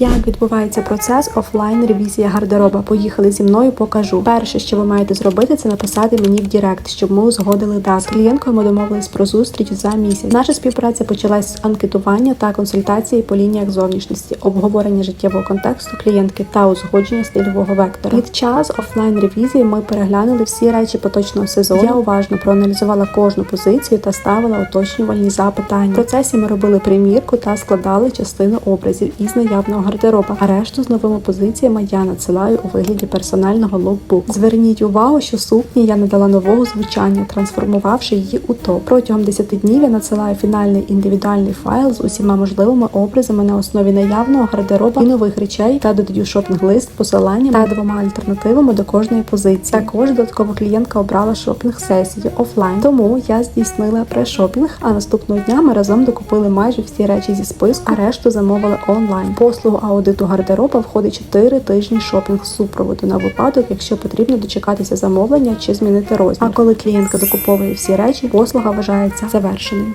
Як відбувається процес офлайн ревізія гардероба? Поїхали зі мною, покажу. Перше, що ви маєте зробити, це написати мені в Дірект, щоб ми узгодили дату. З клієнткою ми домовились про зустріч за місяць. Наша співпраця почалась з анкетування та консультації по лініях зовнішності, обговорення життєвого контексту клієнтки та узгодження стильового вектора. Під час офлайн ревізії ми переглянули всі речі поточного сезону. Я уважно проаналізувала кожну позицію та ставила уточнювальні запитання. В процесі ми робили примірку та складали частину образів із наявного гардероба, а решту з новими позиціями я надсилаю у вигляді персонального локбуку. Зверніть увагу, що сукні я надала нового звучання, трансформувавши її у топ. Протягом 10 днів я надсилаю фінальний індивідуальний файл з усіма можливими образами на основі наявного гардероба і нових речей та додаю шопінг-лист, посиланням та двома альтернативами до кожної позиції. Також додатково клієнтка обрала шопінг-сесію офлайн, тому я здійснила прешопінг, а наступного дня ми разом докупили майже всі речі зі списку, а решту замовили онлайн. Послугу аудиту гардероба входить 4 тижні шопінг супроводу на випадок, якщо потрібно дочекатися замовлення чи змінити розмір. А коли клієнтка докуповує всі речі, послуга вважається завершеною.